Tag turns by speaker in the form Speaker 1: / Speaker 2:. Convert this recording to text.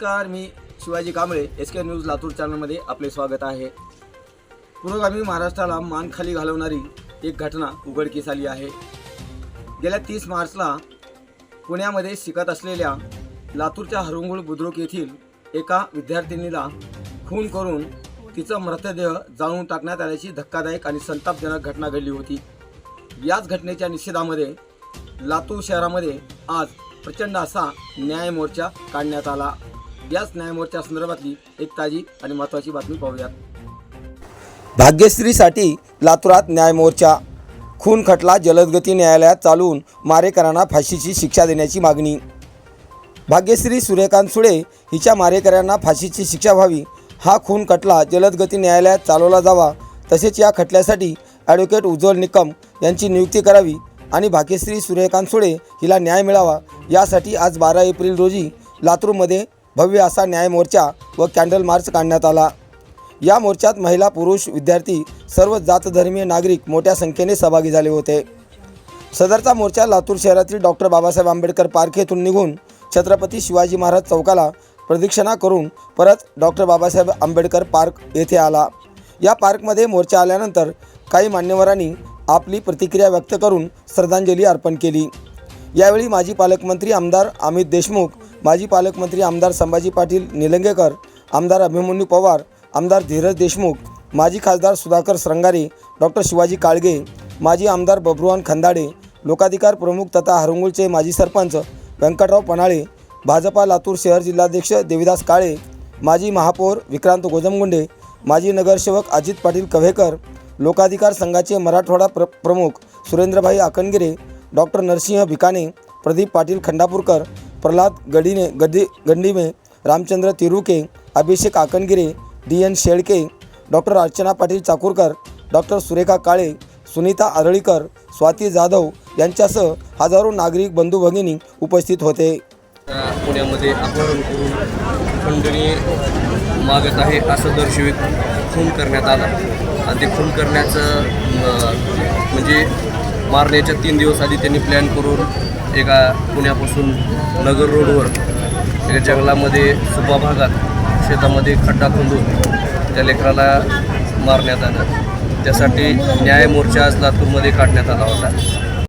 Speaker 1: Shivaji Kamble S K news Latur चॅनलमध्ये आपले स्वागत आहे. पुरोगामी महाराष्ट्राला मान खाली घालवणारी एक घटना उघडकीस आली आहे. गेल्या तीस मार्चला पुण्यामध्ये शिकत असलेल्या लातूरच्या हरुंगुळ बुद्रुक येथील एका विद्यार्थिनीला खून करून तिचा मृतदेह जाळून टाकण्यात आल्याची धक्कादायक आणि संतापजनक घटना घडली होती. याच घटनेच्या निषेधामध्ये लातूर शहरामध्ये आज प्रचंड असा न्याय मोर्चा काढण्यात आला. याच न्याय संदर्भातली एक ताजी आणि महत्त्वाची बातमी पाहूयात. भाग्यश्रीसाठी लातूरात न्याय मोर्चा खून खटला जलदगती न्यायालयात चालवून मारेकरांना फाशीची शिक्षा देण्याची मागणी. भाग्यश्री सूर्यकांत सुळे हिच्या मारेकऱ्यांना फाशीची शिक्षा व्हावी. हा खून खटला जलदगती न्यायालयात चालवला जावा. तसेच या खटल्यासाठी ॲडव्होकेट उज्ज्वल निकम यांची नियुक्ती करावी आणि भाग्यश्री सूर्यकांत सुळे हिला न्याय मिळावा. यासाठी आज बारा एप्रिल रोजी लातूरमध्ये भव्य असा न्याय मोर्चा व कॅन्डल मार्च काढण्यात आला. या मोर्चात महिला पुरुष विद्यार्थी सर्व जातधर्मीय नागरिक मोठ्या संख्येने सहभागी झाले होते. सदरचा मोर्चा लातूर शहरातील डॉक्टर बाबासाहेब आंबेडकर पार्क येथून निघून छत्रपती शिवाजी महाराज चौकाला प्रदक्षिणा करून परत डॉक्टर बाबासाहेब आंबेडकर पार्क येथे आला. या पार्कमध्ये मोर्चा आल्यानंतर काही मान्यवरांनी आपली प्रतिक्रिया व्यक्त करून श्रद्धांजली अर्पण केली. यावेळी माजी पालकमंत्री आमदार अमित देशमुख माजी पालकमंत्री आमदार संभाजी पाटील निलंगेकर आमदार अभिमन्यू पवार आमदार धीरज देशमुख माजी खासदार सुधाकर श्रंगारे डॉक्टर शिवाजी काळगे माजी आमदार बब्रुहान खंदाडे लोकाधिकार प्रमुख तथा हरंगुळचे माजी सरपंच व्यंकटराव पणाळे भाजपा लातूर शहर जिल्हाध्यक्ष देविदास काळे माजी महापौर विक्रांत गोजमगुंडे माजी नगरसेवक अजित पाटील कव्हेकर लोकाधिकार संघाचे मराठवाडा प्र प्रमुख सुरेंद्रभाई आकणगिरे डॉक्टर नरसिंह भिकाणे प्रदीप पाटील खंडापूरकर प्रल्हाद गडीने गदी गंडीमे Ramchandra Tiruke Abhishek Akangire D N Shelke doctor Archana Patil Chakurkar doctor Surekha Kale Sunita Aralikar Swati Jadhav यांच्यासह हजारो नागरिक बंधू भगिनी उपस्थित होते.
Speaker 2: पुण्यामध्ये अपहरण करून खंडणी मागत आहे असं दर्शवित खून करण्यात आला. आणि ते खून करण्याचं म्हणजे मारण्याच्या तीन दिवस आधी त्यांनी प्लॅन करून एका पुण्यापासून नगर रोडवर एका जंगलामध्ये सुपा भागात शेतामध्ये खड्डा खंदून त्या लेकराला मारण्यात आलं. त्यासाठी न्याय मोर्चा आज लातूरमध्ये काढण्यात आला होता.